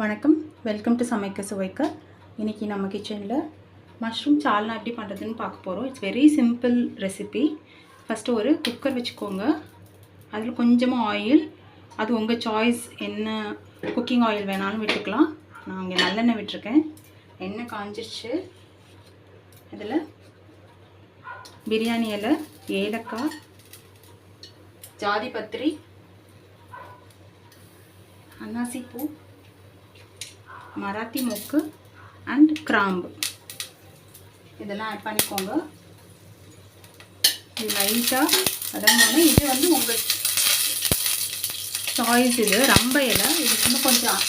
வணக்கம். Welcome to சமைக்க சுவைக்க. இன்றைக்கி நம்ம கிச்சனில் மஷ்ரூம் சால்னா எப்படி பண்ணுறதுன்னு பார்க்க போகிறோம் it's very simple recipe first ஒரு குக்கர் வச்சுக்கோங்க. அதில் கொஞ்சமாக ஆயில் அது உங்கள் சாய்ஸ் என்ன குக்கிங் ஆயில் வேணாலும் விட்டுக்கலாம். நான் இங்கே நல்லெண்ணெய் விட்டுருக்கேன். எண்ணெய் காஞ்சிருச்சு. இதில் பிரியாணி இலை ஏலக்காய் ஜாதி பத்திரி அன்னாசி பூ மராத்தி மொக்கு அண்ட் கிராம்பு. இதெல்லாம் ஆட் பண்ணிக்கோங்க. இது லைட்டாக அதாவது இது வந்து உங்கள் சாய்ஸ் இது ரொம்ப இலை. இது இன்னும் கொஞ்சம்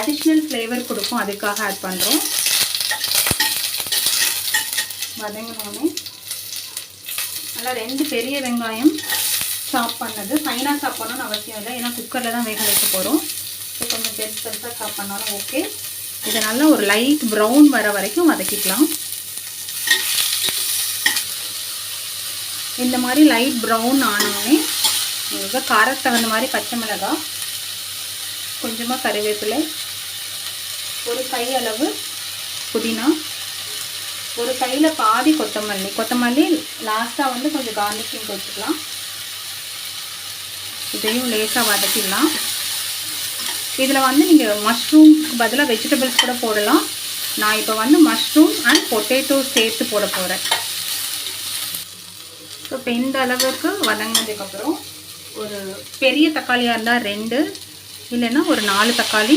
அடிஷ்னல் ஃப்ளேவர் கொடுக்கும். அதுக்காக ஆட் பண்ணுறோம் வதங்கினோடனே நல்லா ரெண்டு பெரிய வெங்காயம் சாப் பண்ணது. ஃபைனாக சாப் பண்ணணும்னு அவசியம் இல்லை. ஏன்னா குக்கரில் தான் வேக வைக்க போகிறோம் ஸோ கொஞ்சம் பெருசு பெருசாக சாப் பண்ணாலும் ஓகே இதை நல்லா ஒரு லைட் ப்ரௌன் வர வரைக்கும் வதக்கிக்கலாம். இந்த மாதிரி லைட் ப்ரௌன் ஆனோடனே உங்களுக்கு காரத்து தகுந்த மாதிரி பச்சை மிளகாய் கொஞ்சமாக கருவேப்பிலை ஒரு கை அளவு புதினா ஒரு கையில் பாதி கொத்தமல்லி. கொத்தமல்லி லாஸ்ட்டாக வந்து கொஞ்சம் கார்னிஷிங் வச்சுக்கலாம். இதையும் லேசாக வதக்கிடலாம். இதில் வந்து நீங்கள் மஷ்ரூம்க்கு பதிலாக வெஜிடபிள்ஸ் கூட போடலாம். நான் இப்போ வந்து மஷ்ரூம் அண்ட் பொட்டேட்டோ சேர்த்து போட போகிறேன் ஸோ இப்போ இந்த அளவுக்கு வதங்கினதுக்கப்புறம் ஒரு பெரிய தக்காளியாக இருந்தால் ரெண்டு இல்லைன்னா ஒரு நாலு தக்காளி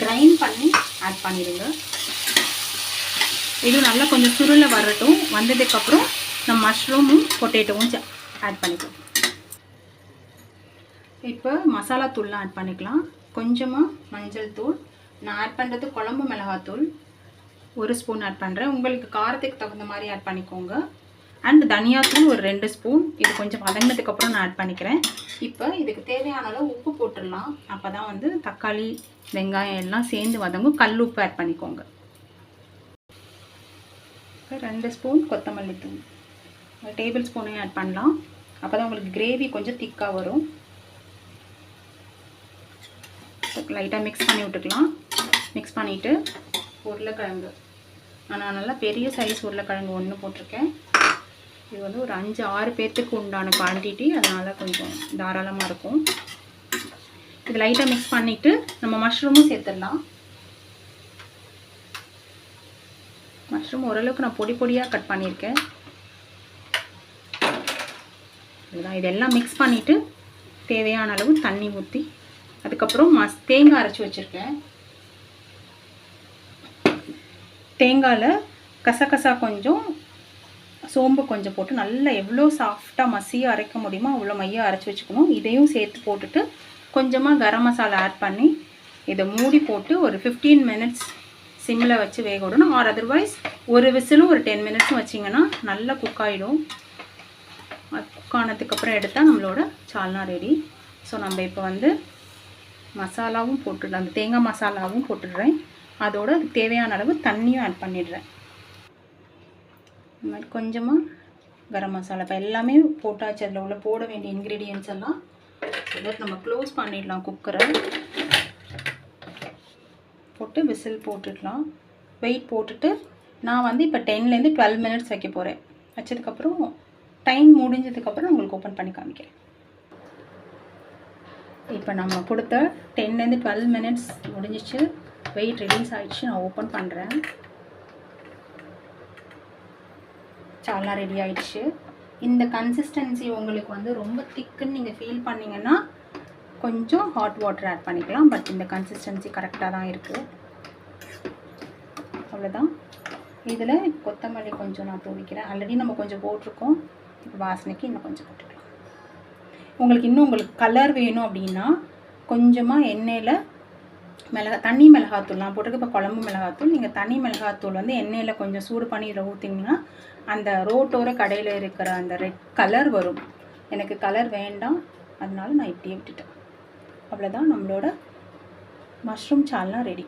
கிரைண்ட் பண்ணி ஆட் பண்ணிடுங்க. இது நல்லா கொஞ்சம் சுருளை வரட்டும். வந்ததுக்கப்புறம் நம்ம மஷ்ரூமும் பொட்டேட்டோவும் ஆட் பண்ணிக்கலாம். இப்போ மசாலா தூள்லாம் ஆட் பண்ணிக்கலாம். கொஞ்சமாக மஞ்சள் தூள். நான் ஆட் பண்ணுறது குழம்பு மிளகாத்தூள் ஒரு ஸ்பூன் ஆட் பண்ணுறேன் உங்களுக்கு காரத்துக்கு தகுந்த மாதிரி ஆட் பண்ணிக்கோங்க. அண்ட் தனியாத்தூள் ஒரு ரெண்டு ஸ்பூன் இது கொஞ்சம் வதங்கினதுக்கப்புறம் நான் ஆட் பண்ணிக்கிறேன். இப்போ இதுக்கு தேவையான அளவு உப்பு போட்டுடலாம். அப்போ தான் வந்து தக்காளி வெங்காயம் எல்லாம் சேர்ந்து வதங்கும். கல் உப்பு ஆட் பண்ணிக்கோங்க. இப்போ ரெண்டு ஸ்பூன் கொத்தமல்லி தூள். டேபிள் ஸ்பூனையும் ஆட் பண்ணலாம். அப்போ தான் உங்களுக்கு கிரேவி கொஞ்சம் திக்காக வரும். லைட்டாக மிக்ஸ் பண்ணி விட்டுக்கலாம். மிக்ஸ் பண்ணிவிட்டு உருளைக்கிழங்கு. நான் நல்லா பெரிய சைஸ் உருளைக்கிழங்கு ஒன்று போட்டிருக்கேன். இது வந்து ஒரு அஞ்சு ஆறு பேர்த்துக்கு உண்டான குவான்டிட்டி அதனால் கொஞ்சம் தாராளமாக இருக்கும். இது லைட்டாக மிக்ஸ் பண்ணிவிட்டு நம்ம மஷ்ரூமும் சேர்த்துடலாம். மஷ்ரூம் ஓரளவுக்கு நான் பொடி பொடியாக கட் பண்ணியிருக்கேன். இதெல்லாம் மிக்ஸ் பண்ணிவிட்டு தேவையான அளவு தண்ணி ஊற்றி அதுக்கப்புறம் மஸ் தேங்காய் அரைச்சி வச்சுருக்கேன். தேங்காயில் கசகசா கொஞ்சம் சோம்பு கொஞ்சம் போட்டு நல்லா எவ்வளோ சாஃப்டாக மசியாக அரைக்க முடியுமோ அவ்வளோ மையாக அரைச்சி வச்சுக்கணும். இதையும் சேர்த்து போட்டுட்டு கொஞ்சமாக கரம் மசாலா ஆட் பண்ணி இதை மூடி போட்டு ஒரு ஃபிஃப்டீன் மினிட்ஸ் சிம்மில் வச்சு வேக விடணும். ஆர் அதர்வைஸ் ஒரு விசிலும் ஒரு டென் மினிட்ஸும் வச்சிங்கன்னா நல்லா குக் ஆகிடும் குக் ஆனதுக்கப்புறம் எடுத்தால் நம்மளோட சால்னா ரெடி ஸோ நம்ம இப்போ வந்து மசாலாவும் போட்டுடுறேன் அந்த தேங்காய் மசாலாவும் போட்டுடுறேன். அதோட தேவையான அளவு தண்ணியும் ஆட் பண்ணிடுறேன். இந்த மாதிரி கொஞ்சமாக கரம் மசாலா இப்போ எல்லாமே போட்டாச்சு அதில் உள்ள போட வேண்டிய இன்க்ரீடியன்ஸ் எல்லாம் தட் நம்ம க்ளோஸ் பண்ணிடலாம் குக்கரை போட்டு விசில் போட்டுடலாம். வெயிட் போட்டுட்டு நான் வந்து இப்போ டென்லேருந்து டுவெல் மினிட்ஸ் வைக்க போகிறேன் வச்சதுக்கப்புறம் டைம் முடிஞ்சதுக்கப்புறம் உங்களுக்கு ஓப்பன் பண்ணி காமிக்கிறேன். இப்போ நம்ம கொடுத்த டென்லேருந்து டுவெல் மினிட்ஸ் முடிஞ்சிச்சு. வெயிட் ரிலீஸ் ஆகிடுச்சு நான் ஓப்பன் பண்ணுறேன் சாலா ரெடி ஆகிடுச்சு இந்த கன்சிஸ்டன்சி உங்களுக்கு வந்து ரொம்ப திக்குன்னு நீங்கள் ஃபீல் பண்ணிங்கன்னா கொஞ்சம் ஹாட் வாட்டர் ஆட் பண்ணிக்கலாம். பட் இந்த கன்சிஸ்டன்சி கரெக்டாக தான் இருக்குது அவ்வளோதான் இதில் கொத்தமல்லி கொஞ்சம் நான் தூவிக்கிறேன். ஆல்ரெடி நம்ம கொஞ்சம் போட்டிருக்கோம். வாசனைக்கு இன்னும் கொஞ்சம் போட்டுக்கலாம். உங்களுக்கு இன்னும் உங்களுக்கு கலர் வேணும் அப்படின்னா கொஞ்சமாக எண்ணெயில் மிளகா தண்ணி மிளகாத்தூள் நான் போட்டிருக்க. இப்போ குழம்பு மிளகாத்தூள். நீங்கள் தனி மிளகாத்தூள் வந்து எண்ணெயில் கொஞ்சம் சூடு பண்ணி இதில் ஊற்றிங்கன்னா அந்த ரோட்டோர கடையில் இருக்கிற அந்த ரெட் கலர் வரும். எனக்கு கலர் வேண்டாம். அதனால நான் இப்படியே விட்டுட்டேன். அவ்வளோதான் நம்மளோட மஷ்ரூம் சால்லாம் ரெடி